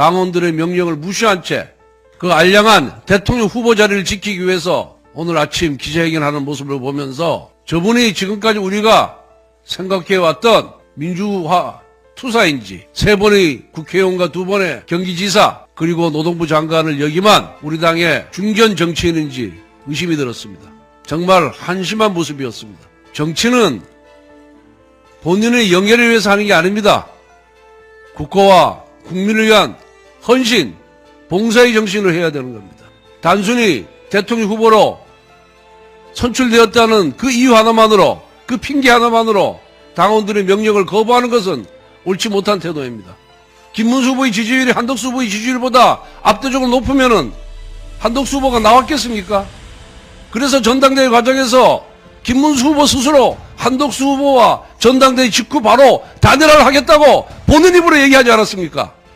당원들의 명령을 무시한 채 그 알량한 대통령 후보 자리를 지키기 위해서 오늘 아침 기자회견하는 모습을 보면서 저분이 지금까지 우리가 생각해왔던 민주화 투사인지 세 번의 국회의원과 두 번의 경기지사 그리고 노동부 장관을 역임한 우리 당의 중견 정치인인지 의심이 들었습니다. 정말 한심한 모습이었습니다. 정치는 본인의 영예를 위해서 하는 게 아닙니다. 국가와 국민을 위한 헌신, 봉사의 정신을 해야 되는 겁니다. 단순히 대통령 후보로 선출되었다는 그 이유 하나만으로, 그 핑계 하나만으로 당원들의 명령을 거부하는 것은 옳지 못한 태도입니다. 김문수 후보의 지지율이 한덕수 후보의 지지율보다 압도적으로 높으면은 한덕수 후보가 나왔겠습니까? 그래서 전당대회 과정에서 김문수 후보 스스로 한덕수 후보와 전당대회 직후 바로 단일화를 하겠다고 본인 입으로 얘기하지 않았습니까?